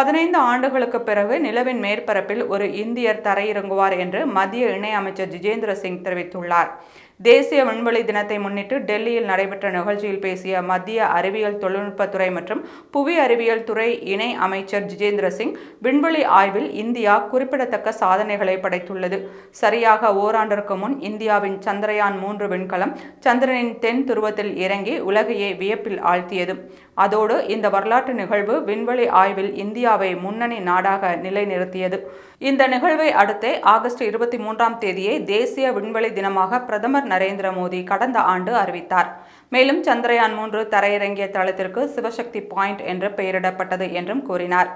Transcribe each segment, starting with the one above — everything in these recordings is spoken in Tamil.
பதினைந்து ஆண்டுகளுக்கு பிறகு நிலவின் மேற்பரப்பில் ஒரு இந்தியர் தரையிறங்குவார் என்று மத்திய இணையமைச்சர் ஜிதேந்திர சிங் தெரிவித்துள்ளார். தேசிய விண்வெளி தினத்தை முன்னிட்டு டெல்லியில் நடைபெற்ற நிகழ்ச்சியில் பேசிய மத்திய அறிவியல் தொழில்நுட்பத்துறை மற்றும் புவி அறிவியல் துறை இணை அமைச்சர் ஜிதேந்திர சிங் விண்வெளி ஆய்வில் இந்தியா குறிப்பிடத்தக்க சாதனைகளை படைத்துள்ளது. சரியாக ஓராண்டிற்கு முன் இந்தியாவின் சந்திரயான் மூன்று விண்கலம் சந்திரனின் தென் துருவத்தில் இறங்கி உலகையே வியப்பில் ஆழ்த்தியது. அதோடு இந்த வரலாற்று நிகழ்வு விண்வெளி ஆய்வில் இந்தியாவை முன்னணி நாடாக நிலைநிறுத்தியது. இந்த நிகழ்வை அடுத்தே ஆகஸ்ட் இருபத்தி மூன்றாம் தேதியை தேசிய விண்வெளி தினமாக பிரதமர் நரேந்திர மோடி கடந்த ஆண்டு அறிவித்தார். மேலும் சந்திரயான் மூன்று தரையிறங்கிய தளத்திற்கு சிவசக்தி பாயிண்ட் என்று பெயரிடப்பட்டது என்றும் கூறினார்.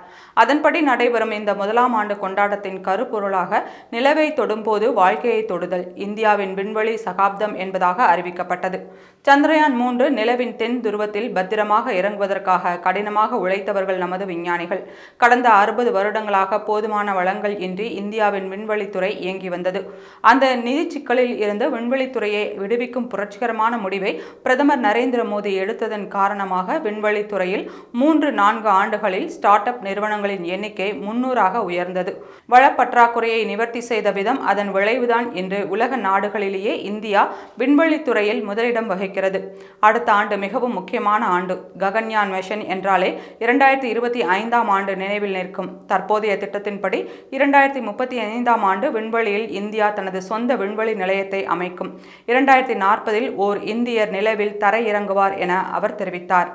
அதன்படி நடைபெறும் இந்த முதலாம் ஆண்டு கொண்டாட்டத்தின் கருப்பொருளாக நிலவை தொடும்போது வாழ்க்கையை தொடுதல் இந்தியாவின் விண்வெளி சகாப்தம் என்பதாக அறிவிக்கப்பட்டது. சந்திரயான் மூன்று நிலவின் தென் துருவத்தில் பத்திரமாக இறங்குவதற்காக கடினமாக உழைத்தவர்கள் நமது விஞ்ஞானிகள். கடந்த அறுபது வருடங்களாக போதுமான வளங்கள் இன்றி இந்தியாவின் விண்வெளித்துறை இயங்கி வந்தது. அந்த நிதி சிக்கலில் இருந்து விண்வெளித்துறையை விடுவிக்கும் புரட்சிகரமான முடிவை பிரதமர் நரேந்திர மோடி எடுத்ததன் காரணமாக விண்வெளித்துறையில் மூன்று நான்கு ஆண்டுகளில் ஸ்டார்ட் அப் நிறுவனங்களின் எண்ணிக்கை முன்னூறாக உயர்ந்தது. வளப்பற்றாக்குறையை நிவர்த்தி செய்த விதம் அதன் விளைவுதான் இன்று உலக நாடுகளிலேயே இந்தியா விண்வெளித்துறையில் முதலிடம் வகிக்கிறது. அடுத்த ஆண்டு மிகவும் முக்கியமான ஆண்டு. ககன்யான் மிஷன் என்றாலே இரண்டாயிரத்தி இருபத்தி ஐந்தாம் ஆண்டு நினைவில் நிற்கும். தற்போதைய திட்டத்தின்படி இரண்டாயிரத்தி முப்பத்தி ஐந்தாம் ஆண்டு விண்வெளியில் இந்தியா தனது சொந்த விண்வெளி நிலையத்தை அமைக்கும். இரண்டாயிரத்தி நாற்பதில் ஓர் இந்தியர் நிலவில் தரையிறங்குவார் என அவர் தெரிவித்தார்.